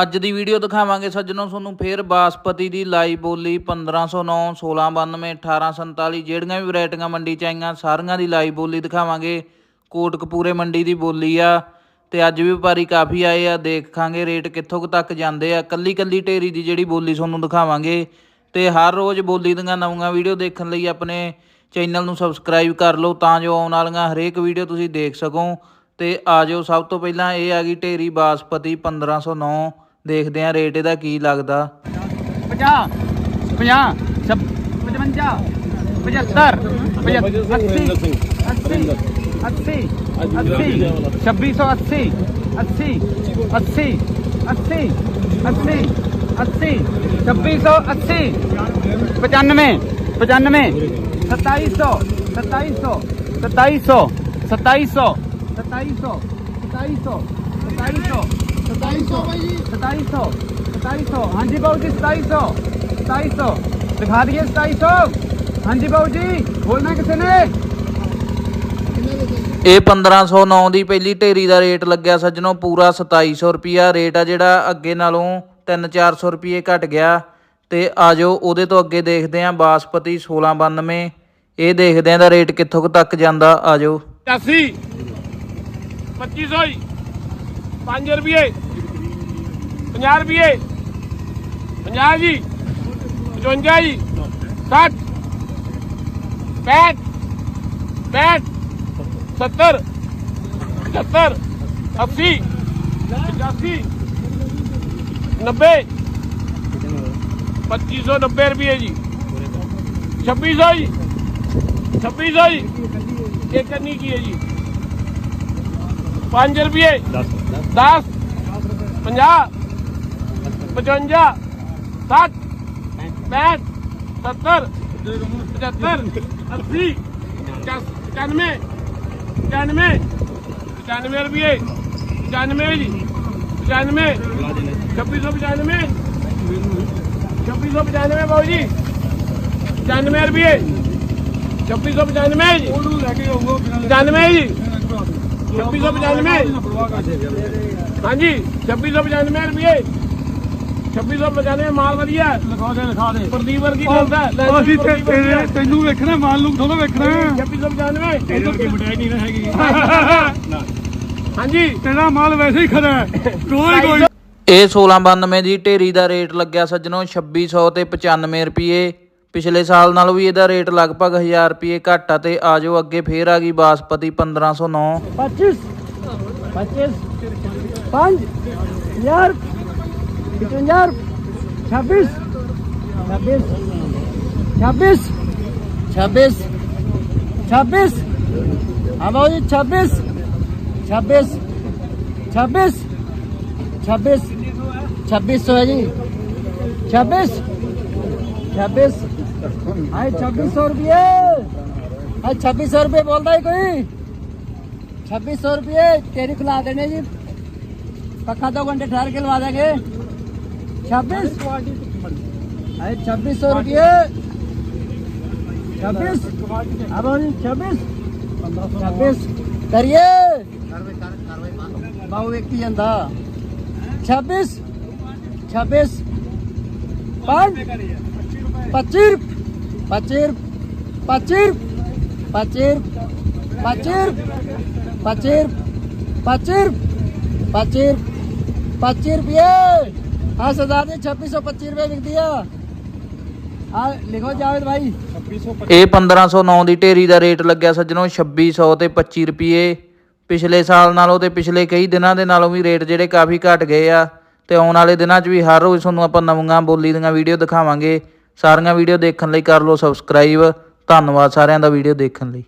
ਅੱਜ ਦੀ ਵੀਡੀਓ ਦਿਖਾਵਾਂਗੇ ਸੱਜਣੋ ਤੁਹਾਨੂੰ ਫੇਰ ਬਾਸਪਤੀ ਦੀ ਲਾਈ ਬੋਲੀ 1509 1692 1847 ਜਿਹੜੀਆਂ ਵੀ ਵੈਰਾਈਟੀਆਂ ਮੰਡੀ ਚ ਆਈਆਂ, ਸਾਰੀਆਂ ਦੀ ਲਾਈ ਬੋਲੀ ਦਿਖਾਵਾਂਗੇ। ਕੋਟਕਪੂਰੇ ਮੰਡੀ ਦੀ ਬੋਲੀ ਆ ਤੇ ਅੱਜ ਵੀ ਵਪਾਰੀ ਕਾਫੀ ਆਏ ਆ, ਦੇਖਾਂਗੇ ਰੇਟ ਕਿੱਥੋਂ ਕੁ ਤੱਕ ਜਾਂਦੇ ਆ। ਕੱਲੀ ਕੱਲੀ ਢੇਰੀ ਦੀ ਜਿਹੜੀ ਬੋਲੀ ਤੁਹਾਨੂੰ ਦਿਖਾਵਾਂਗੇ ਤੇ ਹਰ ਰੋਜ਼ ਬੋਲੀ ਦੀਆਂ ਨਵੀਆਂ ਵੀਡੀਓ ਦੇਖਣ ਲਈ ਆਪਣੇ ਚੈਨਲ ਨੂੰ ਸਬਸਕ੍ਰਾਈਬ ਕਰ ਲਓ ਤਾਂ ਜੋ ਆਉਣ ਵਾਲੀਆਂ ਹਰੇਕ ਵੀਡੀਓ ਤੁਸੀਂ ਦੇਖ ਸਕੋ। ਤੇ ਆ ਜਾਓ, ਸਭ ਤੋਂ ਪਹਿਲਾਂ ਇਹ ਆ ਗਈ ਢੇਰੀ ਬਾਸਪਤੀ 1509 ਦੇਖਦੇ ਆ ਰੇਟ ਇਹਦਾ ਕੀ ਲੱਗਦਾ। 50 50 55 75 80 80 80 80 2680 80 80 80 80 80 2680 95 95 2700 2700 2700 2700 2700 2700 2700 2700 2700 2700 ਹਾਂਜੀ ਬਾਬੂ ਜੀ 2700 2700 ਦਿਖਾ ਦਈਏ 2700 ਹਾਂਜੀ ਬਾਬੂ ਜੀ ਬੋਲਣਾ ਕਿਸੇ ਨੇ? ਇਹ 1509 ਦੀ ਪਹਿਲੀ ਢੇਰੀ ਦਾ ਰੇਟ ਲੱਗਿਆ ਸੱਜਣੋ ਪੂਰਾ 2700 ਰੁਪਿਆ ਰੇਟ ਆ ਜਿਹੜਾ ਅੱਗੇ ਨਾਲੋਂ 3-400 ਰੁਪਏ ਘਟ ਗਿਆ। ਤੇ ਆਜੋ ਉਹਦੇ ਤੋਂ ਅੱਗੇ ਦੇਖਦੇ ਆਂ ਬਾਸਪਤੀ 1692 ਇਹ ਦੇਖਦੇ ਆਂ ਦਾ ਰੇਟ ਕਿੱਥੋਂ ਤੱਕ ਜਾਂਦਾ ਆਜੋ 80 2500 ਜੀ 5 ਰੁਪਏ 50 ਰੁਪਏ 50 ਜੀ 55 ਜੀ 60 65 65 70 75 80 85 90 2590 ਰੁਪਏ ਜੀ 2600 ਜੀ 2600 ਜੀ ਇਹ ਕੰਨੀ ਕੀ ਹੈ ਜੀ 5 ਰੁਪਏ। 10 10 50 55 60 65 70 75 80 95 95 95 ਰੁਪਏ। 95 ਜੀ 95 2695 2695 ਬਾਬੂ ਜੀ। 95 ਰੁਪਏ। 2695 ਜੀ। ਉਹਨੂੰ ਲੈ ਕੇ ਆਉਂਗਾ 95 ਜੀ। 2695 ਹਾਂਜੀ 2695 ਰੁਪਏ। 2695 ਮਾਲ ਵਧੀਆ ਲਿਖਾ ਦੇ ਲਿਖਾ ਦੇ। ਪ੍ਰਦੀਪ ਵਰਗੀ ਬੋਲਦਾ ਅਸੀਂ ਤੇ ਤੇਰੇ ਤੈਨੂੰ ਵੇਖਣਾ ਮਾਲ ਨੂੰ ਥੋੜਾ ਵੇਖਣਾ। 2695 ਤੈਨੂੰ ਕੀ ਮਟਾਈ ਨਹੀਂ ਹੈਗੀ। ਹਾਂਜੀ। ਤੇਰਾ ਮਾਲ ਵੈਸੇ ਹੀ ਖਰਾ ਹੈ। ਕੋਈ ਕੋਈ ਇਹ 1692 ਦੀ ਢੇਰੀ ਦਾ ਰੇਟ ਲੱਗਿਆ ਸੱਜਣੋ 2600 ਤੇ 95 ਰੁਪਏ। ਪਿਛਲੇ ਸਾਲ ਨਾਲੋਂ ਵੀ ਇਹਦਾ ਰੇਟ ਲਗਭਗ 1000 ਰੁਪਏ ਘੱਟ ਆ ਤੇ ਆਜੋ ਅੱਗੇ ਫੇਰ ਆ ਗਈ ਬਾਸਪਤੀ 1509 25 25 5 ਯਾਰ 55 26 26 26 26 26 ਹਾਂ ਜੀ 26 26 26 26 2600 है जी 26 26 ਆਏ 2600 ਰੁਪਏ ਆਏ 2600 ਰੁਪਏ ਬੋਲਦਾ ਹੀ ਕੋਈ 2600 ਰੁਪਏ ਤੇਰੀ ਖਿਲਾ ਦੇਣੇ ਜੀ ਪੱਖਾ ਦੋ ਘੰਟੇ ਠਹਿਰ ਕੇ ਲਵਾ ਦਾਂਗੇ 26 ਆਏ 2600 ਰੁਪਏ 26 अब जी छब्बीस? छब्बीस? करिए। बाहू एक ही जंदा छब्बीस? छब्बीस? पाँच? पच्चीस Pacir, pacir, pacir, pacir, pacir, pacir, pacir, पच्चीस रुपये हाँ सरदार जी छब्बीस सौ पच्चीस रुपये लिख ਆ ਲਿਖੋ ਜਾਵੇਦ ਭਾਈ ਇਹ 1509 ਦੀ ਢੇਰੀ ਦਾ ਰੇਟ ਲੱਗਿਆ ਸੱਜਣੋ 2600 ਤੇ 25 ਰੁਪਏ ਪਿਛਲੇ ਸਾਲ ਨਾਲੋਂ ਤੇ ਪਿਛਲੇ ਕਈ ਦਿਨਾਂ ਦੇ ਨਾਲੋਂ ਵੀ ਰੇਟ ਜਿਹੜੇ ਕਾਫੀ ਘਟ ਗਏ ਆ ਤੇ ਆਉਣ ਵਾਲੇ ਦਿਨਾਂ 'ਚ ਵੀ ਹਰ ਰੋਜ਼ ਤੁਹਾਨੂੰ ਆਪਾਂ ਨਵੀਆਂ ਬੋਲੀ ਦੀਆਂ ਵੀਡੀਓ ਦਿਖਾਵਾਂਗੇ। ਸਾਰੀਆਂ ਵੀਡੀਓ ਦੇਖਣ ਲਈ ਕਰ ਲਓ ਸਬਸਕ੍ਰਾਈਬ ਧੰਨਵਾਦ ਸਾਰਿਆਂ ਦਾ ਵੀਡੀਓ ਦੇਖਣ ਲਈ।